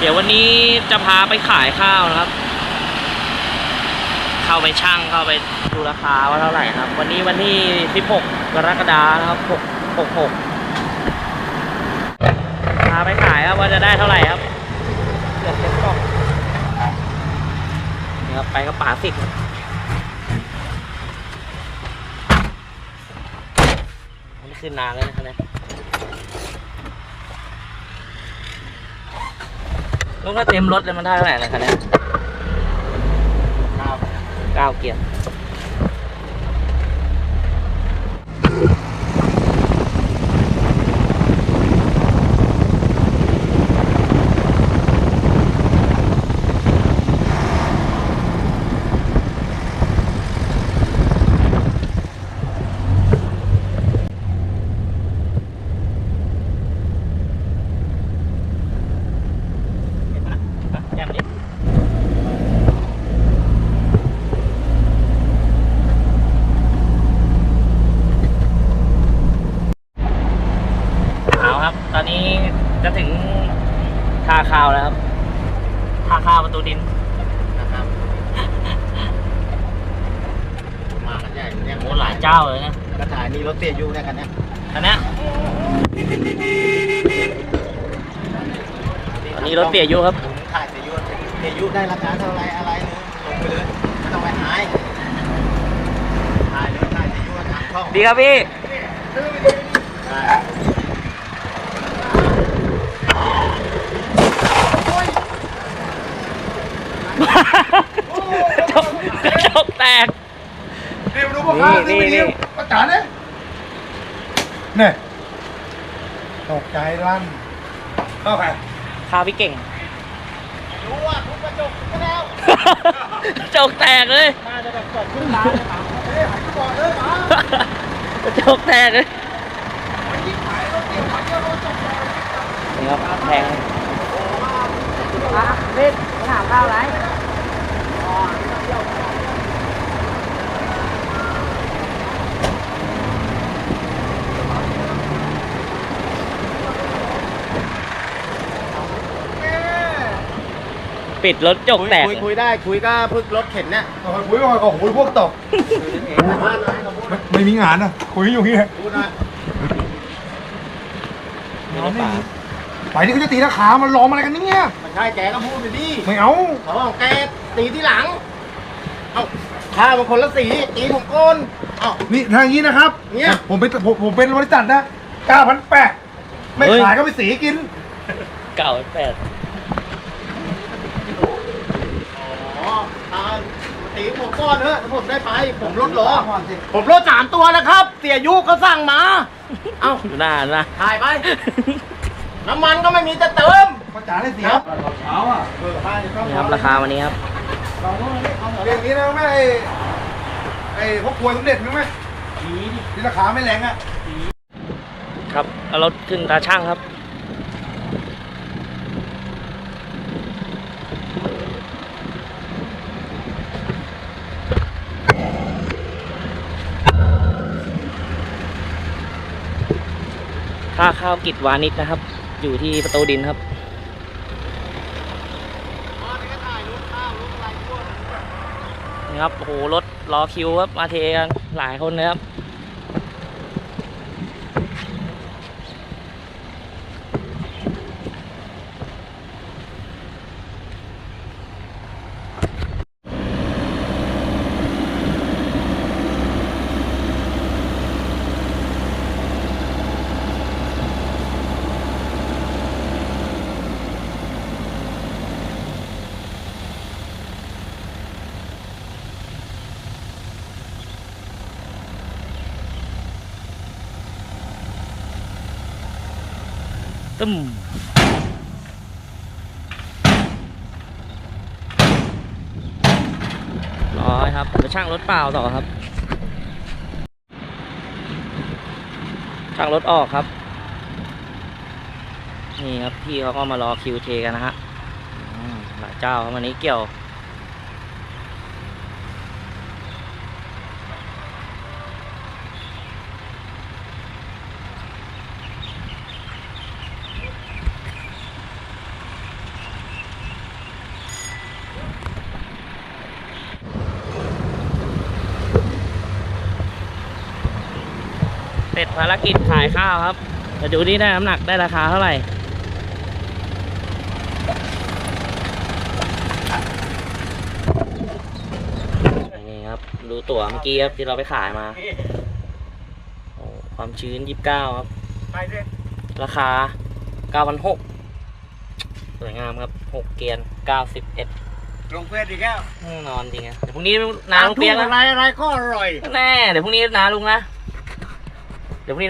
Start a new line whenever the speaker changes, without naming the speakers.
เดี๋ยววันนี้จะพาไปขายข้าวนะครับ เข้าไปช่างเข้าไปดูราคาว่าเท่าไหร่ครับ วันนี้วันที่ 16 กรกฎาคมนะครับ6 66พาไปขายครับว่าจะได้เท่าไหร่ครับเกือบเต็มกล่องนี่ครับไปกับป๋าสิทธิ์ครันนานแล้วนะครับเนี่ย ลุงก็เต็มรถเลยมันได้เท่าไหร่นะครับเนี่ยเก้าเกียร์ แจ่มดิเอาครับ ตอนนี้จะถึง ท่าข้าวแล้วครับท่าข้าวประตูดิน
นะครับ มากันใหญ่เนี่ย
โอ้หลายเจ้าเลยนะ
กระถายนี่รถเตี้ยอยู่เนี่ยกันเนี่ย
อันเนี้ยตอนนี้รถเปียกอยู่ครับ
ถ่ายเตี้ยอยู่เตี้ยอยู่ได้ราคาเท่าไรอะไรเลยลงไปเลยไม่ต้องไปหายถ่ายเลยถ่ายเตี้ยอยู่ทางช่อง
ดีครับพี่
ได้
กระจกกระจกแตก
นี่มาดู พ่อค้า
นี่
ซื้อไป
นี่
เลี้ยงประจานเนี่ยเนี่ยตกใจลั่นเข้าไป
ข้าวพี่เก่ง
รู้ว่าทุบกระจกก็แล้ว
กระจกแตกเลย
น่าจะแบบเกิดขึ้นร้านเลยมั้ง
เฮ้ยหายก่อนเลยหมาก
ระจกแตกเลย
ยิ่งขายรถเกี่ยวขายเยอะรถจบเลย
นี่ครับแพง
เล่นถามข้าวไร
ปิดรถจกแตก
คุยคุยได้คุยก็พึ่งรถเข็นเนี่ย
เอาคุยก่อนก็คุยพวกตกไม่ไม่มีงานนะคุยอยู่อย่างเงี้ย
พูดนะ
ไปนี่เขาจะตีราคามันรอมอะไรกันเนี่ย
มันใช่แกก็พูดไปดิ
ไม่เอา
เขาบอกแกตีที่หลังเอ้าข้ามันคนละสีตีผมโกนเอ้า
นี่ทางนี้นะครับ
เนี่ย
ผมเป็นผมผมเป็นบริษัทนะเก้าพันแปดไม่ขายก็ไปสีกิน
เก่าแปด
อ๋อตาตีผม ก้อนเถอะผมได้ไป ผมลดเหรอผมลดสามตัวแล้วครับ เสียยุเขาสั่งมา เอ้า
ดูหน้าดูหน้า
ถ่ายไป น้ำมันก็ไม่มีจะเติม
ประจานให้เสีย
เช้าอะเออถ่ายเข้า
นี่ครับราคาวันนี้ครับ
เรื่องนี้นะแม่ไอ้ไอ้พวกควยสมเด็จมั้ยไหมที่ราคาไม่แรงอะ
ครับเอารถขึ้นตาช่างครับ ท่าข้าวกิจวานิชนะครับ อยู่ที่ประตูดินครับนี่ครับโอ้โหรถรอคิวครับมาเทกันหลายคนเลยครับ ตึ้มร้อยครับจะช่างรถเปล่าต่อครับ ช่างรถออกครับ นี่ครับพี่เขาก็มารอคิวเทกันนะฮะหลายเจ้าครับวันนี้เกี่ยว ร็จภารกิจขายข้าวครับมาดูนี่ได้น้ำหนักได้ราคาเท่าไหร่ นี่ครับ ดูตั๋วเมื่อกี้ครับที่เราไปขายมาโอ้ความชื้น 29 ครับ
ไปเลย
ราคา 9,600 สวยงามครับ 6 เกียร์91
ลงเฟสอีกแล้ว
แน่นอนจริงอะเดี๋ยวพรุ่งนี้น้าลุงเปียก
อะ
นะ
ไรอะไรก็อร่อย
แน่ เดี๋ยวพรุ่งนี้น้าลุงนะ เดี๋ยวพรุ่